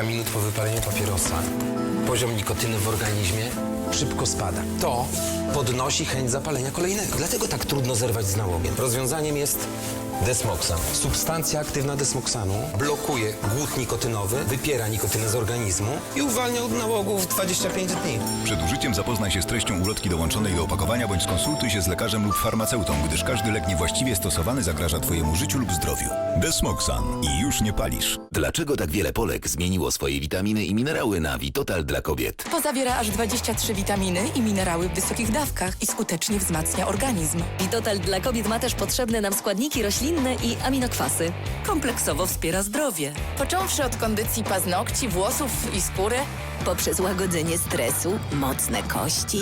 kilka minut po wypaleniu papierosa poziom nikotyny w organizmie szybko spada. To podnosi chęć zapalenia kolejnego. Dlatego tak trudno zerwać z nałogiem. Rozwiązaniem jest desmoxan. Substancja aktywna desmoxanu blokuje głód nikotynowy, wypiera nikotynę z organizmu i uwalnia od nałogu w 25 dni. Przed użyciem zapoznaj się z treścią ulotki dołączonej do opakowania bądź skonsultuj się z lekarzem lub farmaceutą, gdyż każdy lek niewłaściwie stosowany zagraża Twojemu życiu lub zdrowiu. Desmoxan i już nie palisz. Dlaczego tak wiele Polek zmieniło swoje witaminy i minerały na Vitotal dla kobiet? Bo zawiera aż 23 witaminy i minerały w wysokich dawkach i skutecznie wzmacnia organizm. Vitotal dla kobiet ma też potrzebne nam składniki roślinne i aminokwasy. Kompleksowo wspiera zdrowie. Począwszy od kondycji paznokci, włosów i skóry, Poprzez łagodzenie stresu, mocne kości,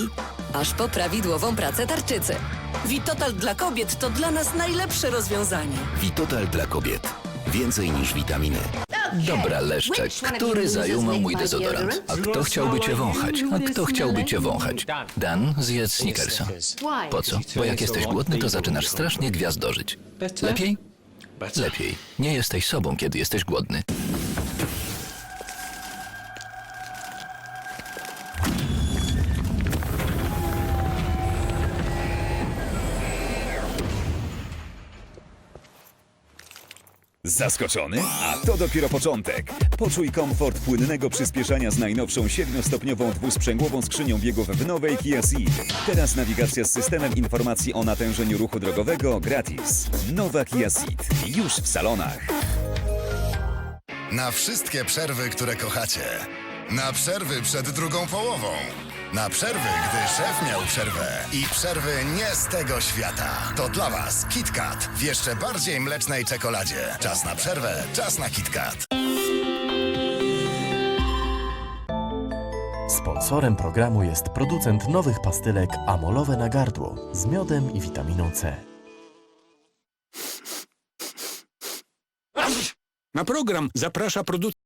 aż po prawidłową pracę tarczycy. Vitotal dla kobiet to dla nas najlepsze rozwiązanie. Vitotal dla kobiet. Więcej niż witaminy. Dobra, Leszczek, który zajął mój dezodorant? A kto chciałby cię wąchać? A kto chciałby cię wąchać? Dan, zjedz Snickersa. Po co? Bo jak jesteś głodny, to zaczynasz strasznie gwiazdożyć. Lepiej? Lepiej. Nie jesteś sobą, kiedy jesteś głodny. Zaskoczony? A to dopiero początek. Poczuj komfort płynnego przyspieszania z najnowszą 7-stopniową dwusprzęgłową skrzynią biegów w nowej Kia Ceed. Teraz nawigacja z systemem informacji o natężeniu ruchu drogowego gratis. Nowa Kia Ceed. Już w salonach. Na wszystkie przerwy, które kochacie. Na przerwy przed drugą połową. Na przerwy, gdy szef miał przerwę. I przerwy nie z tego świata. To dla Was KitKat w jeszcze bardziej mlecznej czekoladzie. Czas na przerwę, czas na KitKat. Sponsorem programu jest producent nowych pastylek Amolowe na gardło z miodem i witaminą C. Na program zaprasza producent.